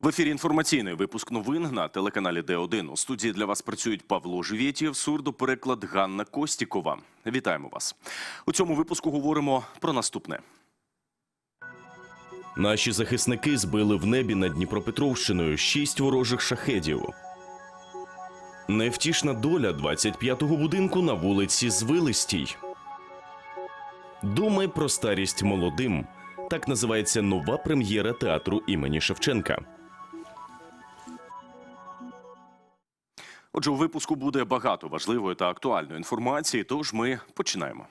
В ефірі інформаційний випуск новин на телеканалі Д1. У студії для вас працюють Павло Живєтєв, сурдопереклад Ганна Костікова. Вітаємо вас. У цьому випуску говоримо про наступне. Наші захисники збили в небі над Дніпропетровщиною шість ворожих шахедів. Невтішна доля 25-го будинку на вулиці Звилистій. Думай про старість молодим. Так називається нова прем'єра театру імені Шевченка. Отже, у випуску буде багато важливої та актуальної інформації, тож ми починаємо.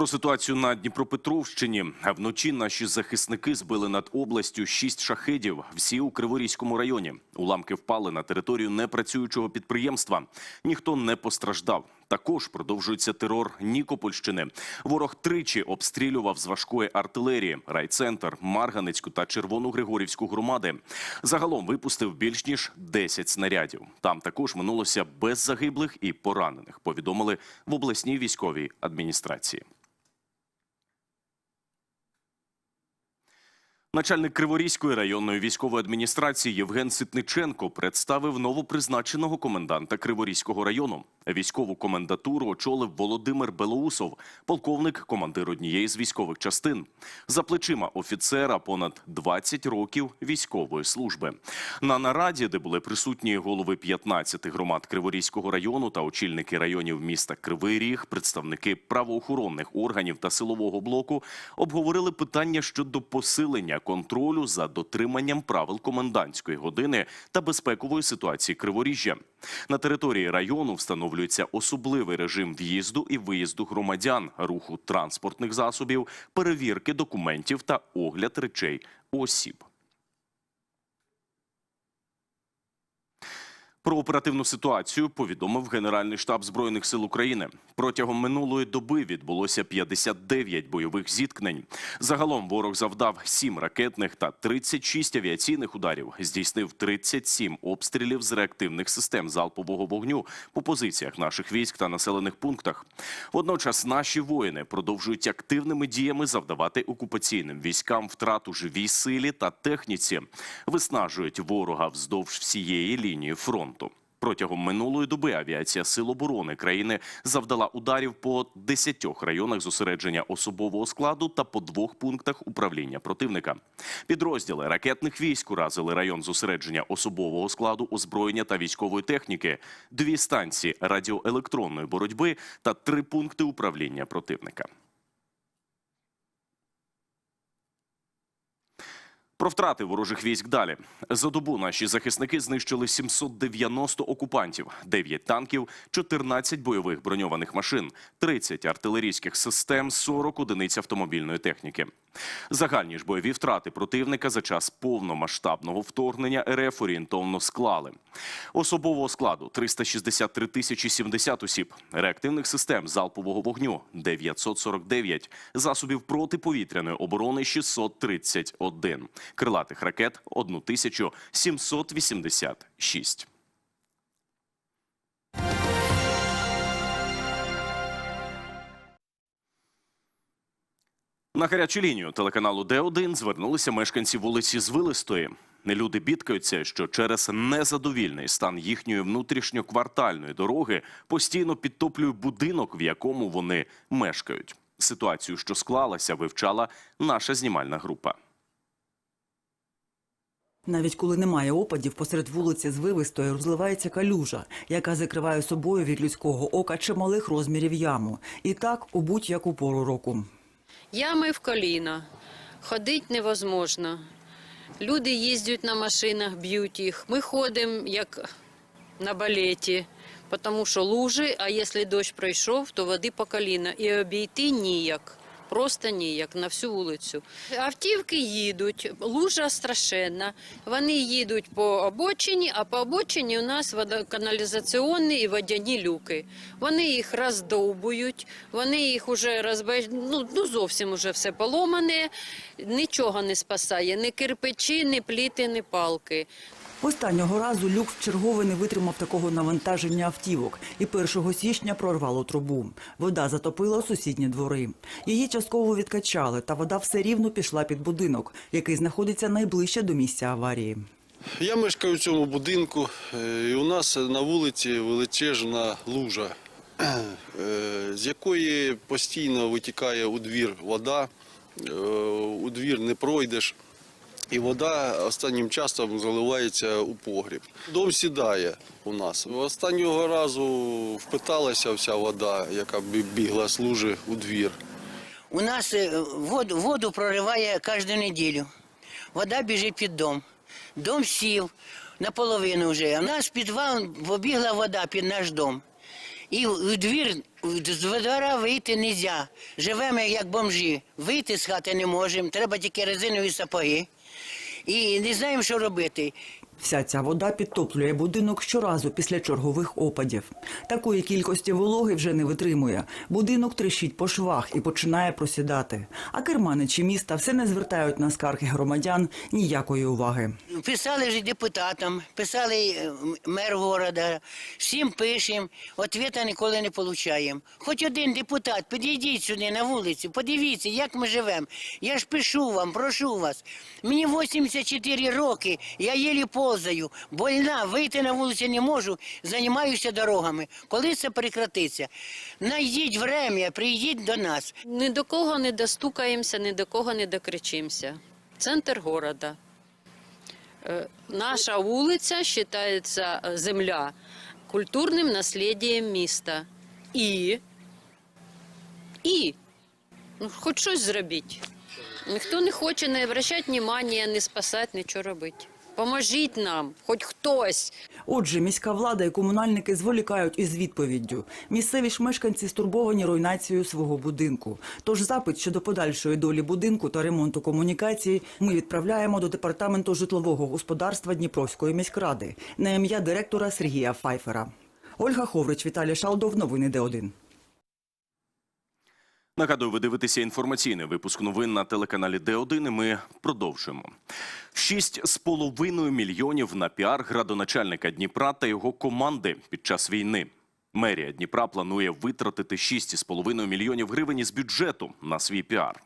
Про ситуацію на Дніпропетровщині. Вночі наші захисники збили над областю шість шахедів. Всі у Криворізькому районі. Уламки впали на територію непрацюючого підприємства. Ніхто не постраждав. Також продовжується терор Нікопольщини. Ворог тричі обстрілював з важкої артилерії райцентр, Марганецьку та Червону Григорівську громади. Загалом випустив більш ніж 10 снарядів. Там також минулося без загиблих і поранених. Повідомили в обласній військовій адміністрації. Начальник Криворізької районної військової адміністрації Євген Ситниченко представив новопризначеного коменданта Криворізького району. Військову комендатуру очолив Володимир Белоусов, полковник, командир однієї з військових частин. За плечима офіцера понад 20 років військової служби. На нараді, де були присутні голови 15 громад Криворізького району та очільники районів міста Кривий Ріг, представники правоохоронних органів та силового блоку, обговорили питання щодо посилення контролю за дотриманням правил комендантської години та безпекової ситуації Криворіжжя. На території району встановлюється особливий режим в'їзду і виїзду громадян, руху транспортних засобів, перевірки документів та огляд речей осіб. Про оперативну ситуацію повідомив Генеральний штаб Збройних сил України. Протягом минулої доби відбулося 59 бойових зіткнень. Загалом ворог завдав 7 ракетних та 36 авіаційних ударів, здійснив 37 обстрілів з реактивних систем залпового вогню по позиціях наших військ та населених пунктах. Водночас наші воїни продовжують активними діями завдавати окупаційним військам втрат у живій силі та техніці, виснажують ворога вздовж всієї лінії фронту. Протягом минулої доби авіація Сил оборони країни завдала ударів по 10 районах зосередження особового складу та по двох пунктах управління противника. Підрозділи ракетних військ уразили район зосередження особового складу, озброєння та військової техніки, дві станції радіоелектронної боротьби та три пункти управління противника. Про втрати ворожих військ далі. За добу наші захисники знищили 790 окупантів, 9 танків, 14 бойових броньованих машин, 30 артилерійських систем, 40 одиниць автомобільної техніки. Загальні ж бойові втрати противника за час повномасштабного вторгнення РФ орієнтовно склали. Особового складу 363 тисячі 70 осіб, реактивних систем залпового вогню 949, засобів протиповітряної оборони 631, крилатих ракет 1786. На гарячу лінію телеканалу Д1 звернулися мешканці вулиці Звилистої. Люди бідкаються, що через незадовільний стан їхньої внутрішньоквартальної дороги постійно підтоплює будинок, в якому вони мешкають. Ситуацію, що склалася, вивчала наша знімальна група. Навіть коли немає опадів, посеред вулиці звивистої розливається калюжа, яка закриває собою від людського ока чималих розмірів яму. І так у будь-яку пору року. Ями в коліна, ходить невозможно. Люди їздять на машинах, б'ють їх. Ми ходимо як на балеті, тому що лужи, а якщо дощ пройшов, то води по коліна. І обійти ніяк. Просто ніяк на всю вулицю. Автівки їдуть, лужа страшенна. Вони їдуть по обочині, а по обочині у нас водоканалізаційні і водяні люки. Вони їх роздовбують, вони їх уже розбеж... ну, ну зовсім уже все поломане, нічого не спасає, ні кирпичі, ні пліти, ні палки. Останнього разу люк вчергове не витримав такого навантаження автівок і 1 січня прорвало трубу. Вода затопила сусідні двори. Її частково відкачали, та вода все рівно пішла під будинок, який знаходиться найближче до місця аварії. Я мешкаю в цьому будинку, е, і у нас на вулиці величезна лужа, е, з якої постійно витікає у двір вода, е, у двір не пройдеш. І вода останнім часом заливається у погріб. Дом сідає у нас. Останнього разу впиталася вся вода, яка бігла з лужи у двір. У нас е, воду, воду прориває кожну неділю. Вода біжить під дом. Дом сів наполовину вже. У нас підвал побігла вода під наш дом. І в двір з двора вийти не можна. Живемо як бомжі. Вийти з хати не можемо, треба тільки резинові сапоги. І не знаємо, що робити. Вся ця вода підтоплює будинок щоразу після чергових опадів. Такої кількості вологи вже не витримує. Будинок тріщить по швах і починає просідати. А керманичі міста все не звертають на скарги громадян ніякої уваги. Писали ж депутатам, писали е, мер города, всім пишемо, ответа ніколи не отримуємо. Хоч один депутат, підійдіть сюди на вулицю, подивіться, як ми живемо. Я ж пишу вам, прошу вас. Мені 84 роки, я єлі ползаю, больна, вийти на вулицю не можу, займаюся дорогами. Коли це прекратиться? Найдіть время, приїдіть до нас. Ні до кого не достукаємося, ні до кого не докричимося. Центр города. Е, Наша вулиця вважається е, земля культурним насліддям міста. І, і ну, хоч щось зробіть. Ніхто не хоче не обращати увагу, не спасати, нічого робити. Поможіть нам, хоч хтось. Отже, міська влада і комунальники зволікають із відповіддю. Місцеві ж мешканці стурбовані руйнацією свого будинку. Тож запит щодо подальшої долі будинку та ремонту комунікацій ми відправляємо до департаменту житлового господарства Дніпровської міськради на ім'я директора Сергія Файфера. Ольга Ховрич, Віталій Шалдов. Новини Д1. Нагадую, ви дивитеся інформаційний випуск новин на телеканалі Д1, і ми продовжуємо. Шість з половиною мільйонів на піар градоначальника Дніпра та його команди під час війни. Мерія Дніпра планує витратити 6,5 мільйонів гривень із бюджету на свій піар.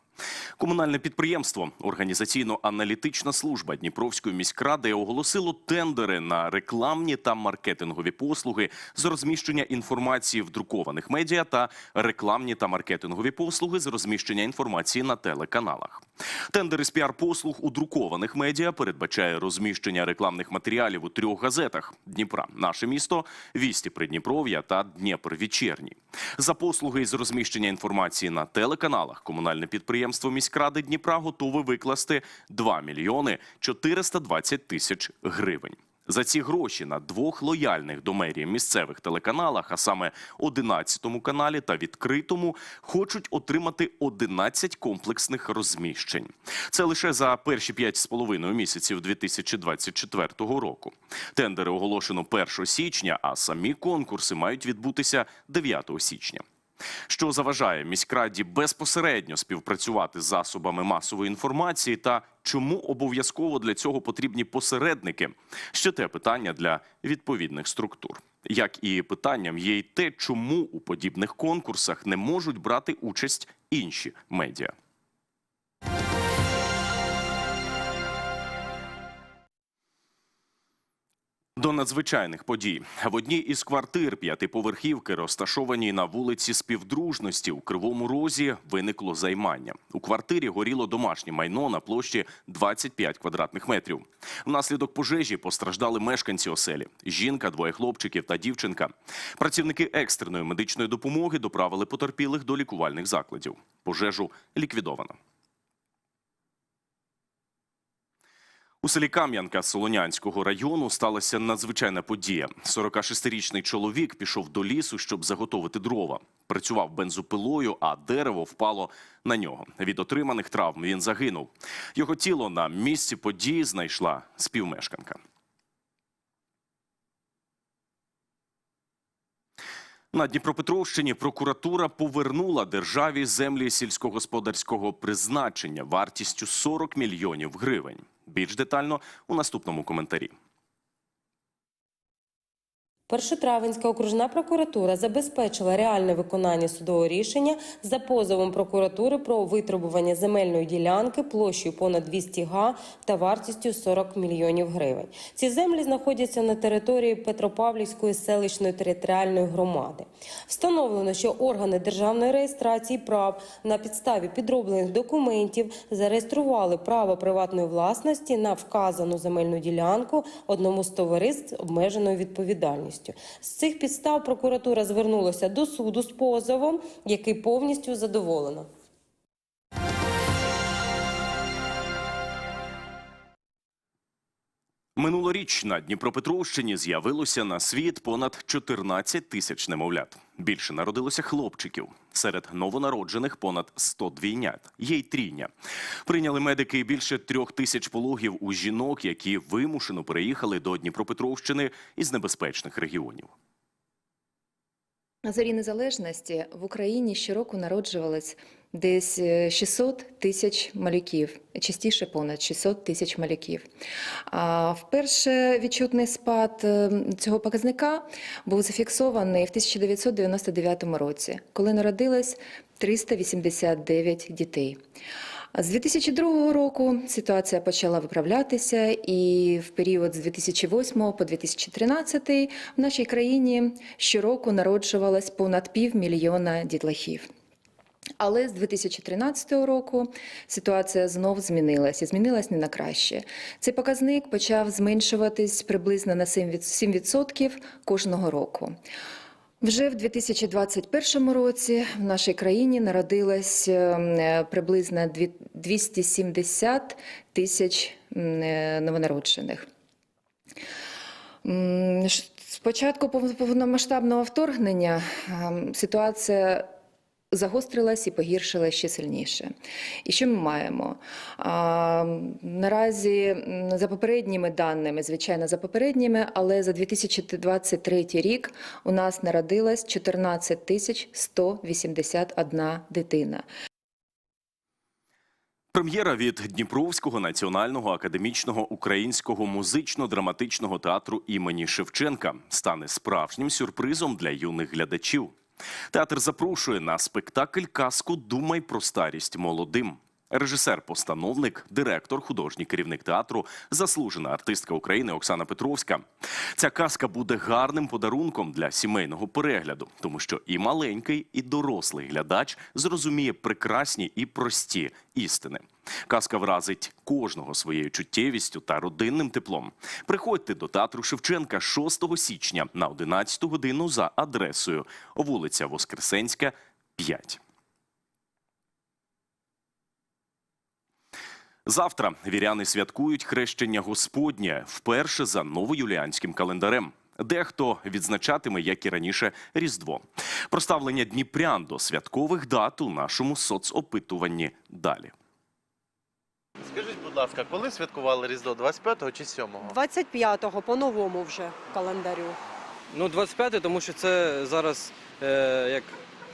Комунальне підприємство Організаційно-аналітична служба Дніпровської міськради оголосило тендери на рекламні та маркетингові послуги з розміщення інформації в друкованих медіа та рекламні та маркетингові послуги з розміщення інформації на телеканалах. Тендери з піар-послуг у друкованих медіа передбачає розміщення рекламних матеріалів у трьох газетах: Дніпра, наше місто, Вісті Придніпров'я та Дніпр Вечірній. За послуги із розміщення інформації на телеканалах комунальне підприємство міськради Дніпра готове викласти 2 мільйони 420 тисяч гривень. За ці гроші на двох лояльних до мерії місцевих телеканалах, а саме 11 каналі та відкритому, хочуть отримати 11 комплексних розміщень. Це лише за перші 5,5 місяців 2024 року. Тендери оголошено 1 січня, а самі конкурси мають відбутися 9 січня. Що заважає міськраді безпосередньо співпрацювати з засобами масової інформації та чому обов'язково для цього потрібні посередники? Ще те питання для відповідних структур. Як і питанням є й те, чому у подібних конкурсах не можуть брати участь інші медіа. До надзвичайних подій в одній із квартир п'ятиповерхівки, розташованій на вулиці Співдружності у Кривому Розі, виникло займання. У квартирі горіло домашнє майно на площі 25 квадратних метрів. Внаслідок пожежі постраждали мешканці оселі: жінка, двоє хлопчиків та дівчинка. Працівники екстреної медичної допомоги доправили потерпілих до лікувальних закладів. Пожежу ліквідовано. У селі Кам'янка Солонянського району сталася надзвичайна подія. 46-річний чоловік пішов до лісу, щоб заготовити дрова. Працював бензопилою, а дерево впало на нього. Від отриманих травм він загинув. Його тіло на місці події знайшла співмешканка. На Дніпропетровщині прокуратура повернула державі землі сільськогосподарського призначення вартістю 40 мільйонів гривень. Більш детально у наступному коментарі. Першотравенська окружна прокуратура забезпечила реальне виконання судового рішення за позовом прокуратури про витребування земельної ділянки площею понад 200 га та вартістю 40 мільйонів гривень. Ці землі знаходяться на території Петропавлівської селищної територіальної громади. Встановлено, що органи державної реєстрації прав на підставі підроблених документів зареєстрували право приватної власності на вказану земельну ділянку одному з товариств обмеженою відповідальністю. З цих підстав прокуратура звернулася до суду з позовом, який повністю задоволено. Минулоріч на Дніпропетровщині з'явилося на світ понад 14 тисяч немовлят. Більше народилося хлопчиків. Серед новонароджених понад 100 двійнят. Є й трійня. Прийняли медики більше трьох тисяч пологів у жінок, які вимушено переїхали до Дніпропетровщини із небезпечних регіонів. На зорі незалежності в Україні щороку народжувалось десь е, 600 тисяч малюків, частіше понад 600 тисяч малюків. А вперше відчутний спад е, цього показника був зафіксований в 1999 році, коли народилось 389 дітей. З 2002 року ситуація почала виправлятися, і в період з 2008 по 2013 в нашій країні щороку народжувалось понад півмільйона дітлахів. Але з 2013 року ситуація знов змінилася, змінилась не на краще. Цей показник почав зменшуватись приблизно на 7% кожного року. Вже в 2021 році в нашій країні народилось е, приблизно 270 тисяч е, новонароджених. Спочатку початку повномасштабного вторгнення ем, ситуація загострилась і погіршилась ще сильніше. І що ми маємо? А, наразі, за попередніми даними, звичайно, за попередніми, але за 2023 рік у нас народилось 14 тисяч 181 дитина. Прем'єра від Дніпровського національного академічного українського музично-драматичного театру імені Шевченка стане справжнім сюрпризом для юних глядачів. Театр запрошує на спектакль казку Думай про старість молодим. Режисер-постановник, директор, художній керівник театру, заслужена артистка України Оксана Петровська. Ця казка буде гарним подарунком для сімейного перегляду, тому що і маленький, і дорослий глядач зрозуміє прекрасні і прості істини. Казка вразить кожного своєю чуттєвістю та родинним теплом. Приходьте до театру Шевченка 6 січня на 11 годину за адресою вулиця Воскресенська, 5. Завтра віряни святкують хрещення Господнє вперше за новоюліанським календарем. Дехто відзначатиме, як і раніше, Різдво. Проставлення дніпрян до святкових дат у нашому соцопитуванні далі. Скажіть, будь ласка, коли святкували Різдво 25-го чи 7-го? 25-го по новому вже календарю. Ну, 25 тому що це зараз е, як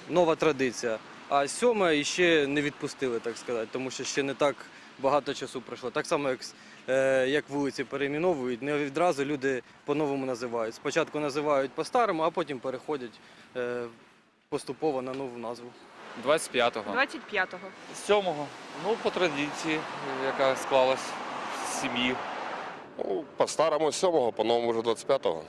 нова традиція. А сьоме ще не відпустили, так сказати, тому що ще не так багато часу пройшло. Так само, як, е, як вулиці перейменовують, не відразу люди по-новому називають. Спочатку називають по-старому, а потім переходять е, поступово на нову назву. 25-го. 25-го. 7-го. Ну, по традиції, яка склалась в сім'ї. Ну, по-старому 7-го, по-новому вже 25-го.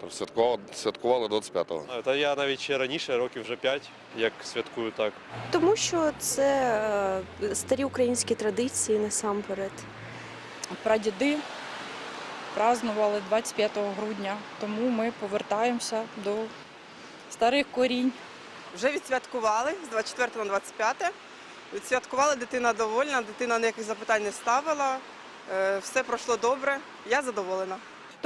Тож святкували, святкували 25-го. Та я навіть ще раніше, років вже 5, як святкую так. Тому що це е, старі українські традиції насамперед. прадіди празднували 25 грудня, тому ми повертаємося до старих корінь. Вже відсвяткували з 24 на 25. Відсвяткували, дитина довольна, дитина ніяких запитань не ставила. Е, Все пройшло добре, я задоволена.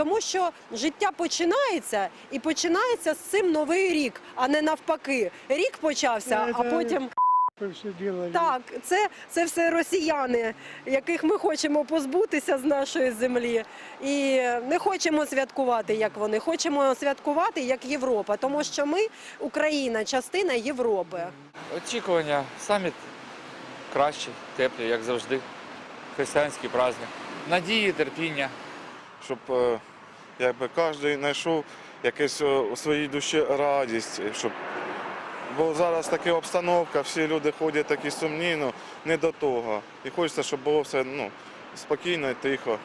Тому що життя починається і починається з цим новий рік, а не навпаки. Рік почався, а потім так, це, це все росіяни, яких ми хочемо позбутися з нашої землі. І не хочемо святкувати, як вони. Хочемо святкувати як Європа, тому що ми, Україна, частина Європи. Очікування, саміт кращий, теплий, як завжди. Християнський праздник. Надії, терпіння. щоб е, якби кожен знайшов якусь е, у своїй душі радість, щоб бо зараз така обстановка, всі люди ходять такі сумні, ну не до того. І хочеться, щоб було все ну, спокійно і тихо.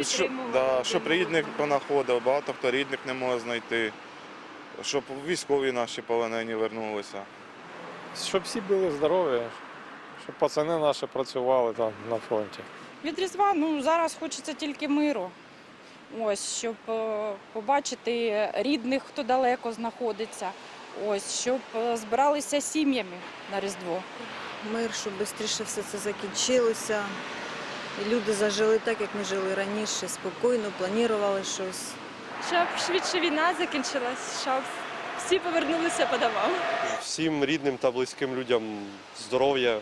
Щоб, да, щоб рідних понаходив, багато хто рідних не може знайти, щоб військові наші полонені вернулися. Щоб всі були здорові, щоб пацани наші працювали там на фронті. Від Різдва ну, зараз хочеться тільки миру. Ось, щоб е, побачити рідних, хто далеко знаходиться. Ось, щоб е, збиралися сім'ями на Різдво. Мир, щоб швидше все це закінчилося. І люди зажили так, як ми жили раніше, спокійно, планували щось. Щоб швидше війна закінчилась, щоб всі повернулися по домам. Всім рідним та близьким людям здоров'я,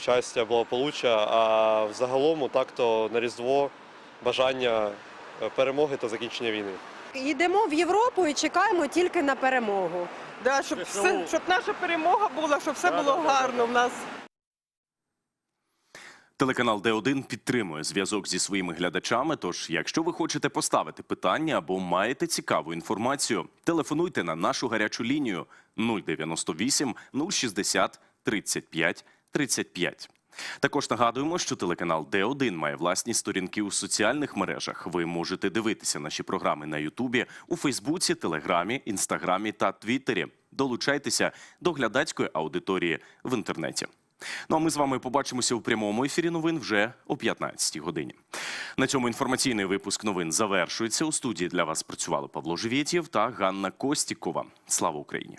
щастя, благополуччя, а взагалом так-то на Різдво бажання перемоги та закінчення війни. Йдемо в Європу і чекаємо тільки на перемогу. Да, щоб, все, щоб наша перемога була, щоб все було гарно в нас. Телеканал Д1 підтримує зв'язок зі своїми глядачами. Тож, якщо ви хочете поставити питання або маєте цікаву інформацію, телефонуйте на нашу гарячу лінію 098 060 35 35. Також нагадуємо, що телеканал Д1 має власні сторінки у соціальних мережах. Ви можете дивитися наші програми на Ютубі, у Фейсбуці, Телеграмі, Інстаграмі та Твіттері. Долучайтеся до глядацької аудиторії в інтернеті. Ну а ми з вами побачимося у прямому ефірі новин вже о 15 годині. На цьому інформаційний випуск новин завершується. У студії для вас працювали Павло Живєтєв та Ганна Костікова. Слава Україні!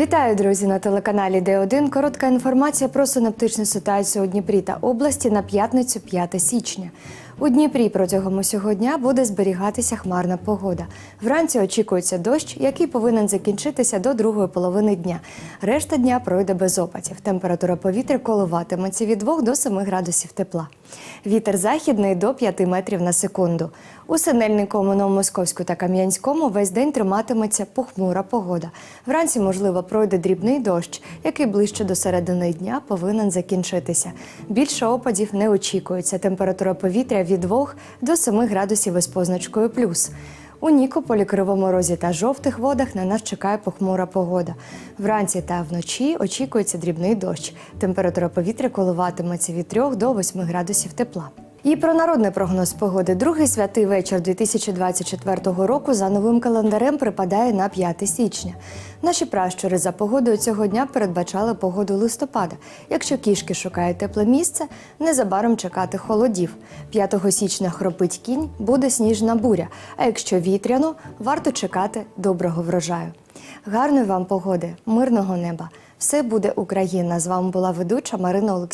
Вітаю, друзі, на телеканалі Д1. Коротка інформація про синоптичну ситуацію у Дніпрі та області на п'ятницю 5 січня. У Дніпрі протягом усього дня буде зберігатися хмарна погода. Вранці очікується дощ, який повинен закінчитися до другої половини дня. Решта дня пройде без опадів. Температура повітря коливатиметься від 2 до 7 градусів тепла. Вітер західний до 5 метрів на секунду. У Синельниковому, Новомосковську та Кам'янському весь день триматиметься похмура погода. Вранці, можливо, пройде дрібний дощ, який ближче до середини дня повинен закінчитися. Більше опадів не очікується. Температура повітря від 2 до 7 градусів із позначкою плюс. У Нікополі, Кривому Розі та жовтих водах на нас чекає похмура погода. Вранці та вночі очікується дрібний дощ. Температура повітря коливатиметься від 3 до 8 градусів тепла. І про народний прогноз погоди. Другий святий вечір 2024 року за новим календарем припадає на 5 січня. Наші пращури за погодою цього дня передбачали погоду листопада. Якщо кішки шукають тепле місце, незабаром чекати холодів. 5 січня хропить кінь, буде сніжна буря. А якщо вітряно, варто чекати доброго врожаю. Гарної вам погоди, мирного неба! Все буде Україна. З вами була ведуча Марина Олексій.